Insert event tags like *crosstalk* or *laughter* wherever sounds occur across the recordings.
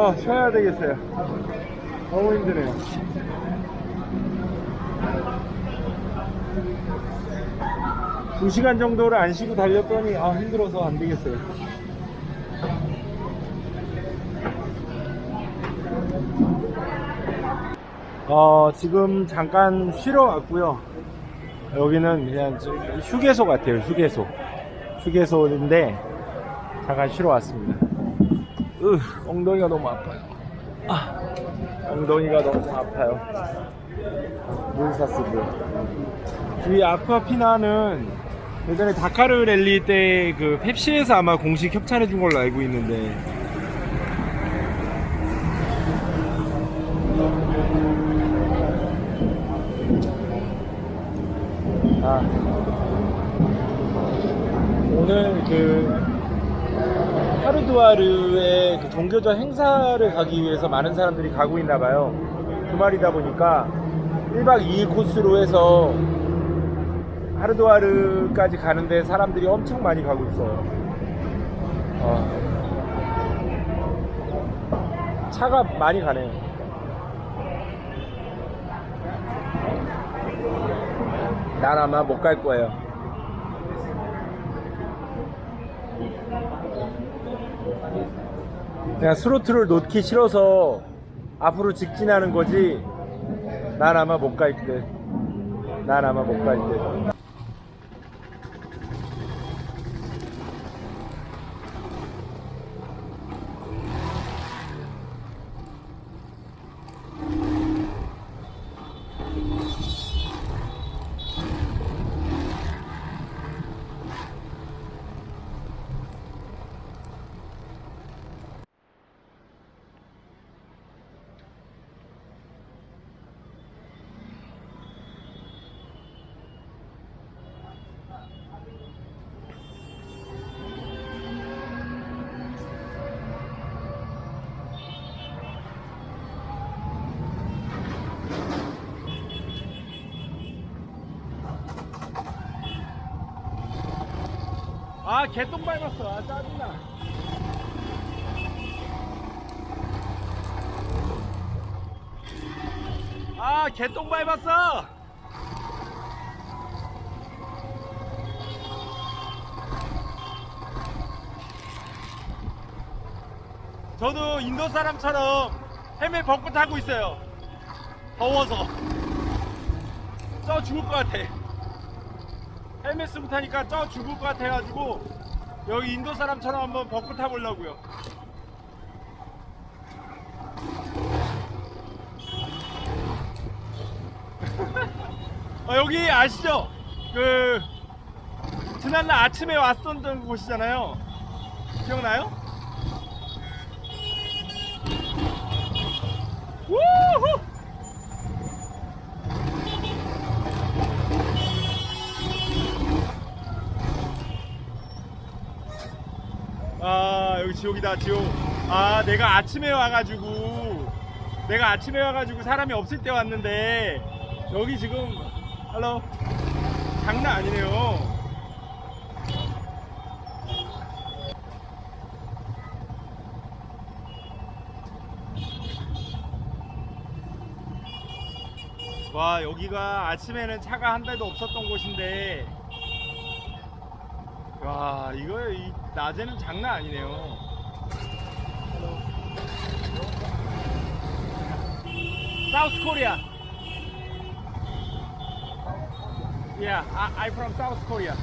어, 쉬어야 되겠어요. 너무 힘드네요. 두 시간 정도를 안 쉬고 달렸더니 아 힘들어서 안 되겠어요. 어 지금 잠깐 쉬러 왔고요. 여기는 그냥 저 휴게소 같아요. 휴게소. 휴게소인데 잠깐 쉬러 왔습니다. 으, 엉덩이가 너무 아파요. 아, 엉덩이가 너무 아파요. 물 샀습니다. 이 아쿠아피나는 예전에 다카르 랠리 때 그 펩시에서 아마 공식 협찬해 준 걸로 알고 있는데 아 오늘 그 하르두아르의 그 종교적 행사를 가기 위해서 많은 사람들이 가고 있나 봐요. 주말이다 보니까 1박 2일 코스로 해서 하르두아르까지 가는데 사람들이 엄청 많이 가고 있어요. 어. 차가 많이 가네요. 난 아마 못 갈 거예요. 그냥 스로틀을 놓기 싫어서 앞으로 직진하는 거지. 난 아마 못 갈 듯. 난 아마 못 갈 듯. 아, 개똥 밟았어. 아, 짜증나. 아, 개똥 밟았어. 저도 인도 사람처럼 헬멧 벗고 타고 있어요. 더워서. 쪄 죽을 것 같아. 헬멧 쓰고 타니까 쪄 죽을 것 같아가지고 여기 인도 사람처럼 한번 벗고 타보려고요. *laughs* 어, 여기 아시죠? 그 지난날 아침에 왔었던 곳이잖아요. 기억나요? 우후! 여기 지옥이다 지옥. 아 내가 아침에 와가지고 내가 아침에 와가지고 사람이 없을 때 왔는데 여기 지금 할로? 장난 아니네요. 와 여기가 아침에는 차가 한 대도 없었던 곳인데 와 이거 이 낮에는 장난 아니네요. 사우스 코리아. Yeah, I, I'm from South Korea.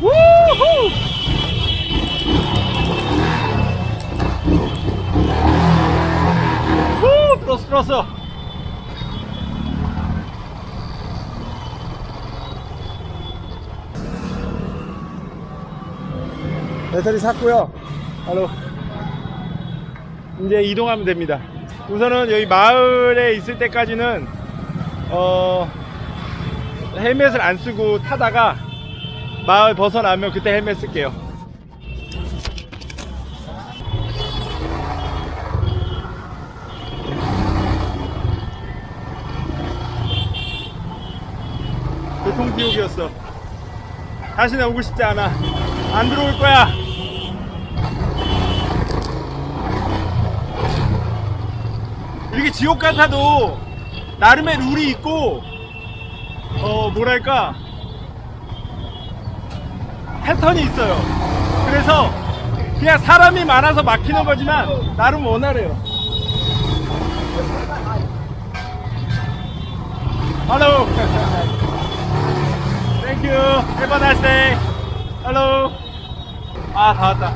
Woohoo! 후! 들었어, 들었어. 배터리 샀고요. 바로 이제 이동하면 됩니다. 우선은 여기 마을에 있을 때까지는 어 헬멧을 안 쓰고 타다가 마을 벗어나면 그때 헬멧 쓸게요. 교통지옥이었어. 다시는 오고 싶지 않아. 안 들어올 거야. 이렇게 지옥 같아도 나름의 룰이 있고 어 뭐랄까 패턴이 있어요. 그래서 그냥 사람이 많아서 막히는 거지만 나름 원활해요. Hello. *laughs* Thank you. Hello. 아, 다 왔다.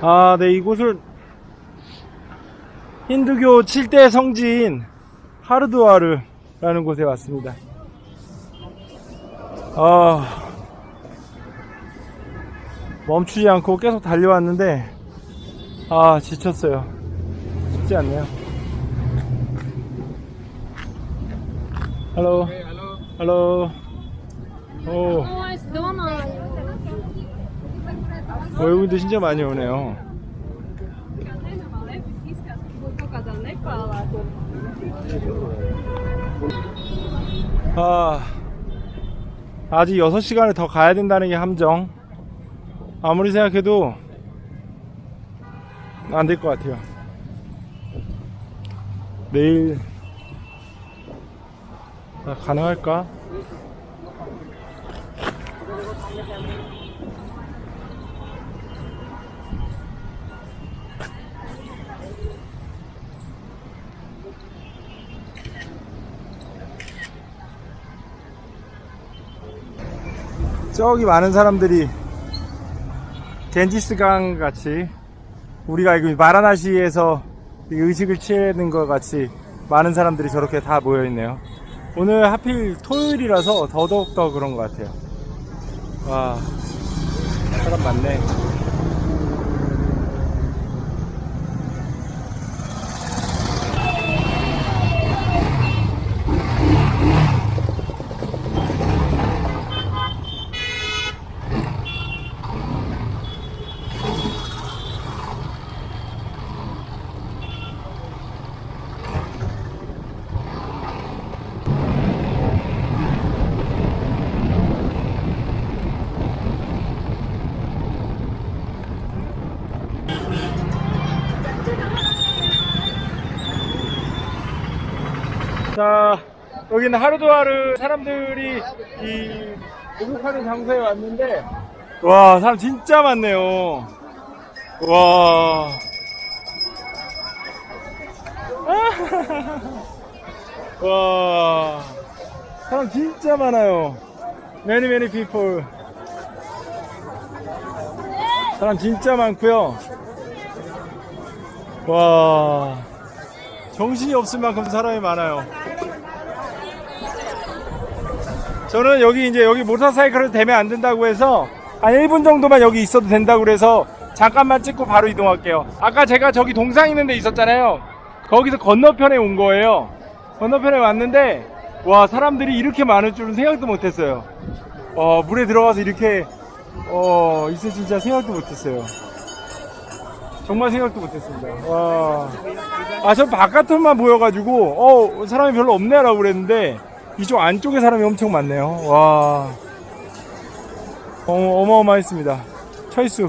아, 네, 이곳을 힌두교 7대 성지인 하르두아르라는 곳에 왔습니다. 아, 멈추지 않고 계속 달려왔는데, 아, 지쳤어요. 쉽지 않네요. Hello. Hello. 오, Oh, it's Donald. 외국인도 진짜 많이 오네요. 아, 아직 6시간을 더 가야 된다는 게 함정. 아무리 생각해도 안 될 것 같아요. 내일 아, 가능할까? 저기 많은 사람들이 겐지스강 같이 우리가 알고 마라나시에서 이 의식을 취하는 것 같이 많은 사람들이 저렇게 다 모여 있네요. 오늘 하필 토요일이라서 더더욱 더 그런 것 같아요. 와 사람 많네. 자, 여기는 하루도하루 사람들이 이 목욕하는 장소에 왔는데, 와, 사람 진짜 많네요. 와. *laughs* 와. 사람 진짜 많아요. Many, many people. 사람 진짜 많고요. 와. 정신이 없을 만큼 사람이 많아요. 저는 여기 이제 여기 모터사이클을 대면 안 된다고 해서 한 1분 정도만 여기 있어도 된다고 그래서 잠깐만 찍고 바로 이동할게요. 아까 제가 저기 동상 있는 데 있었잖아요. 거기서 건너편에 온 거예요. 건너편에 왔는데 와 사람들이 이렇게 많을 줄은 생각도 못했어요. 어, 물에 들어가서 이렇게 어, 있을 진짜 생각도 못했어요. 정말 생각도 못했습니다. 와. 아, 저 바깥으로만 보여가지고, 어, 사람이 별로 없네라고 그랬는데, 이쪽 안쪽에 사람이 엄청 많네요. 와. 어, 어마어마했습니다. 철수.